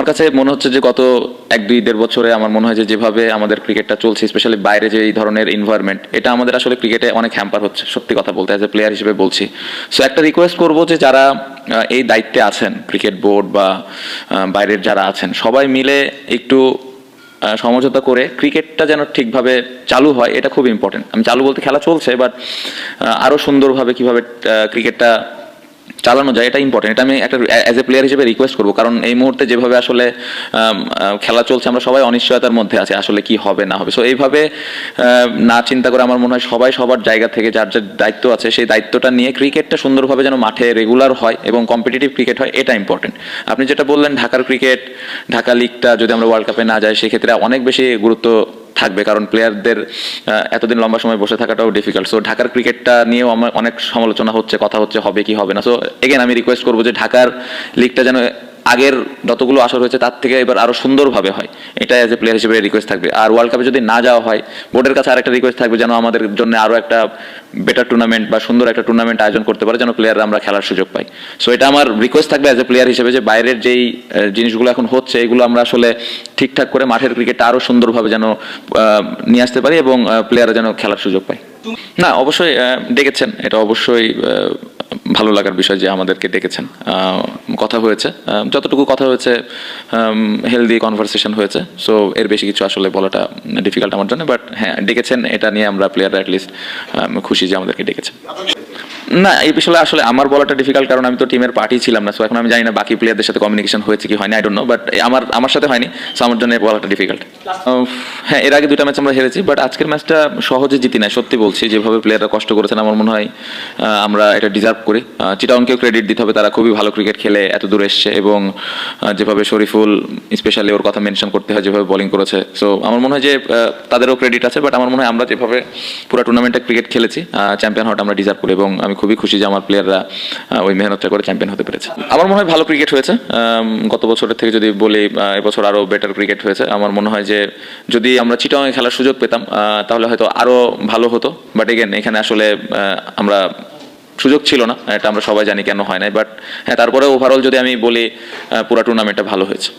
আমার কাছে মনে হচ্ছে যে গত এক দুই দেড় বছরে আমার মনে হয় যে যেভাবে আমাদের ক্রিকেটটা চলছে স্পেশালি বাইরে যে এই ধরনের এনভায়রনমেন্ট এটা আমাদের আসলে ক্রিকেটে অনেক হ্যাম্পার হচ্ছে, সত্যি কথা বলতে অ্যাজ এ প্লেয়ার হিসেবে বলছি। সো একটা রিকোয়েস্ট করব যে যারা এই দায়িত্বে আছেন ক্রিকেট বোর্ড বা বাইরের যারা আছেন, সবাই মিলে একটু সমঝোতা করে ক্রিকেটটা যেন ঠিকভাবে চালু হয়, এটা খুব ইম্পর্টেন্ট আমি চালু বলতে খেলা চলছে বাট আরও সুন্দরভাবে কীভাবে ক্রিকেটটা চালানো যায়, এটা ইম্পর্টেন্ট এটা আমি একটা অ্যাজ এ প্লেয়ার হিসেবে রিকোয়েস্ট করব, কারণ এই মুহূর্তে যেভাবে আসলে খেলা চলছে, আমরা সবাই অনিশ্চয়তার মধ্যে আছে, আসলে কি হবে, না হবে। সো এইভাবে না চিন্তা করে আমার মনে হয় সবাই সবার জায়গা থেকে যার যার দায়িত্ব আছে, সেই দায়িত্বটা নিয়ে ক্রিকেটটা সুন্দরভাবে যেন মাঠে রেগুলার হয় এবং কম্পিটিটিভ ক্রিকেট হয়, এটা ইম্পর্টেন্ট আপনি যেটা বললেন, ঢাকার ক্রিকেট ঢাকা লিগটা যদি আমরা ওয়ার্ল্ড কাপে না যাই, সেক্ষেত্রে অনেক বেশি গুরুত্ব থাকবে, কারণ প্লেয়ারদের এতদিন লম্বা সময় বসে থাকাটাও ডিফিকাল্ট সো ঢাকার ক্রিকেটটা নিয়েও আমার অনেক সমালোচনা হচ্ছে, কথা হচ্ছে হবে কি হবে না. সো এগেন আমি রিকোয়েস্ট করব যে ঢাকার লিগটা যেন আগের যতগুলো আসর হয়েছে, তার থেকে এবার আরও সুন্দরভাবে হয়। এটা অ্যাজ এ প্লেয়ার হিসেবে রিকোয়েস্ট থাকবে। আর ওয়ার্ল্ড কাপে যদি না যাওয়া হয় বোর্ডের কাছে আরেকটা রিকোয়েস্ট থাকবে যেন আমাদের জন্য আরও একটা বেটার টুর্নামেন্ট বা সুন্দর একটা টুর্নামেন্ট আয়োজন করতে পারে যেন প্লেয়াররা আমরা খেলার সুযোগ পাই। সো এটা আমার রিকোয়েস্ট থাকবে অ্যাজ এ প্লেয়ার হিসেবে যে বাইরের যেই জিনিসগুলো এখন হচ্ছে এগুলো আমরা আসলে ঠিকঠাক করে মাঠের ক্রিকেটটা আরও সুন্দরভাবে যেন নিয়ে আসতে পারি এবং প্লেয়াররা যেন খেলার সুযোগ পায়। না অবশ্যই ডেকেছেন। এটা অবশ্যই ভালো লাগার বিষয় যে আমাদেরকে ডেকেছেন। কথা হয়েছে। যতটুকু কথা হয়েছে হেলদি কনভারসেশন হয়েছে। সো এর বেশি কিছু আসলে বলাটা ডিফিকাল্ট আমার জন্য বাট হ্যাঁ ডেকেছেন, এটা নিয়ে আমরা প্লেয়াররা অ্যাটলিস্ট খুশি যে আমাদেরকে ডেকেছেন। না, এই বিষয়ে আসলে আমার বলাটা ডিফিকাল্ট কারণ আমি তো টিমের পার্টি ছিলাম না সো এখন আমি জানি না বাকি প্লেয়ারদের সাথে কমিউনিকেশন হয়েছে কি হয়নি আই ডোন্ট নো বাট আমার আমার সাথে হয়নি সো আমার জন্য বলাটা ডিফিকাল্ট হ্যাঁ এর আগে দুটা ম্যাচ আমরা হেরেছি বাট আজকের ম্যাচটা সহজে জিতি না সত্যি বলছি, যেভাবে প্লেয়াররা কষ্ট করেছেন, আমার মনে হয় আমরা এটা ডিজার্ভ করি। চিটাংকেও ক্রেডিট দিতে হবে, তারা খুবই ভালো ক্রিকেট খেলে, এত দূর এসছে, এবং যেভাবে শরীফুল স্পেশালি ওর কথা মেনশন করতে হয়, যেভাবে বোলিং করেছে সো আমার মনে হয় যে তাদেরও ক্রেডিট আছে বাট আমার মনে হয় আমরা যেভাবে পুরো টুর্নামেন্টে ক্রিকেট খেলেছি চ্যাম্পিয়ন হওয়াটা আমরা ডিজার্ভ করি, এবং আমি খুবই খুশি যে আমার প্লেয়াররা ওই মেহনতটা করে চ্যাম্পিয়ন হতে পেরেছে। আমার মনে হয় ভালো ক্রিকেট হয়েছে। গত বছরের থেকে যদি বলি এবছর আরও বেটার ক্রিকেট হয়েছে। আমার মনে হয় যে যদি আমরা চিটাংয়ে খেলার সুযোগ পেতাম তাহলে হয়তো আরও ভালো হতো। বাট এগেন এখানে আসলে আমরা সুযোগ ছিল না। এটা আমরা সবাই জানি কেন হয় নাই। বাট হ্যাঁ তারপরে ওভারঅল যদি আমি বলি পুরো টুর্নামেন্টটা ভালো হয়েছে।